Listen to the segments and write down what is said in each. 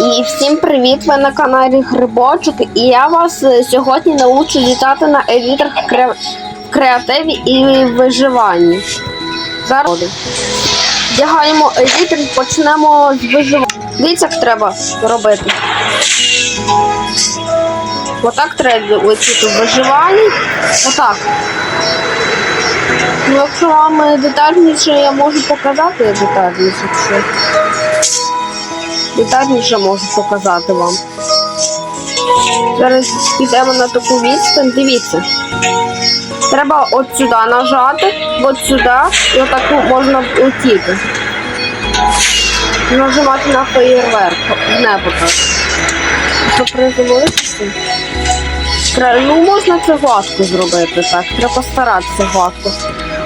І всім привіт! Ви на каналі Грибочок. І я вас е, сьогодні научу літати на елітрах кре- креативі і виживанні. Зараз вдягаємо елітр і почнемо з виживання. Дивіться, як треба робити. Отак треба летіти в виживанні. Отак. Ну, якщо вам детальніше, я можу показати детальніше. Якщо детальніше можу показати вам. Зараз підемо на таку відстань. Дивіться. Треба от сюди нажати, от сюди, і отаку можна летіти. Нажимати на феєрверк в небо так. Щоб приземлитися. Ну, можна це гладко зробити, так. Треба старатися гладко.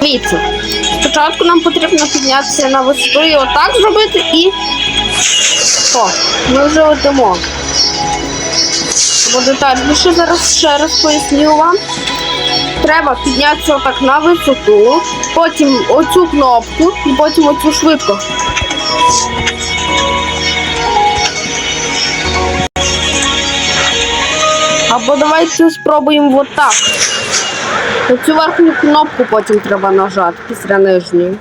Дивіться, спочатку нам потрібно піднятися на висоту і отак зробити і. О, ми вже летимо. Бо детальніше зараз ще раз поясню вам. Треба піднятися отак на висоту, потім оцю кнопку і потім оцю швидко. Або давайте спробуємо отак. Оцю верхню кнопку потім треба нажати після нижньої.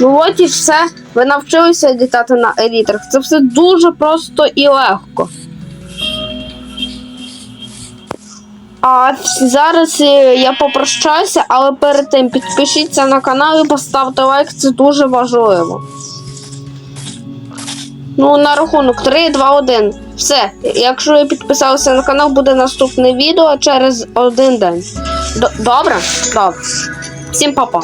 Ну от і все. Ви навчилися літати на елітрах. Це все дуже просто і легко. А зараз е, я попрощаюся, але перед тим підпишіться на канал і поставте лайк, це дуже важливо. Ну, на рахунок 3, 2, 1. Все. Якщо ви підписалися на канал, буде наступне відео через один день. Д- Добре? Добре. Всім па-па.